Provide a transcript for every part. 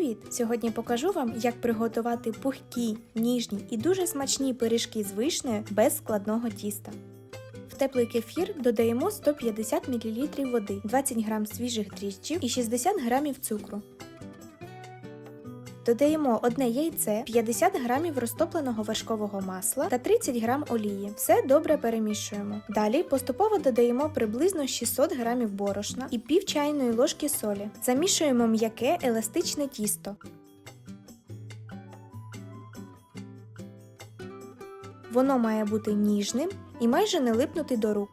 Привіт! Сьогодні покажу вам, як приготувати пухкі, ніжні і дуже смачні пиріжки з вишнею без складного тіста. В теплий кефір додаємо 150 мл води, 20 г свіжих дріжджів і 60 г цукру. Додаємо одне яйце, 50 г розтопленого вершкового масла та 30 г олії. Все добре перемішуємо. Далі поступово додаємо приблизно 600 г борошна і пів чайної ложки солі. Замішуємо м'яке еластичне тісто. Воно має бути ніжним і майже не липнути до рук.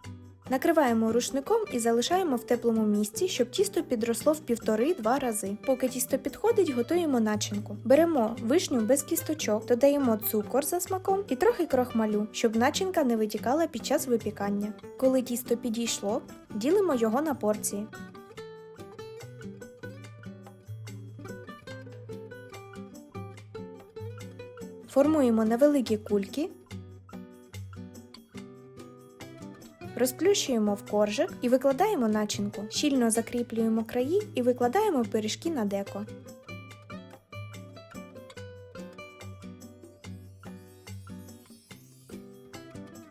Накриваємо рушником і залишаємо в теплому місці, щоб тісто підросло в півтори-два рази. Поки тісто підходить, готуємо начинку. Беремо вишню без кісточок, додаємо цукор за смаком і трохи крохмалю, щоб начинка не витікала під час випікання. Коли тісто підійшло, ділимо його на порції. Формуємо невеликі кульки. Розплющуємо в коржик і викладаємо начинку. Щільно закріплюємо краї і викладаємо пиріжки на деко.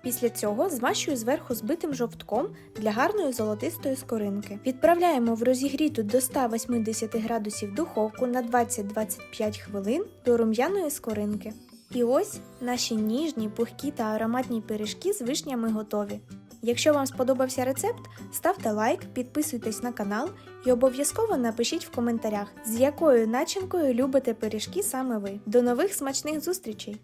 Після цього змащую зверху збитим жовтком для гарної золотистої скоринки. Відправляємо в розігріту до 180 градусів духовку на 20-25 хвилин до рум'яної скоринки. І ось наші ніжні, пухкі та ароматні пиріжки з вишнями готові. Якщо вам сподобався рецепт, ставте лайк, підписуйтесь на канал і обов'язково напишіть в коментарях, з якою начинкою любите пиріжки саме ви. До нових смачних зустрічей!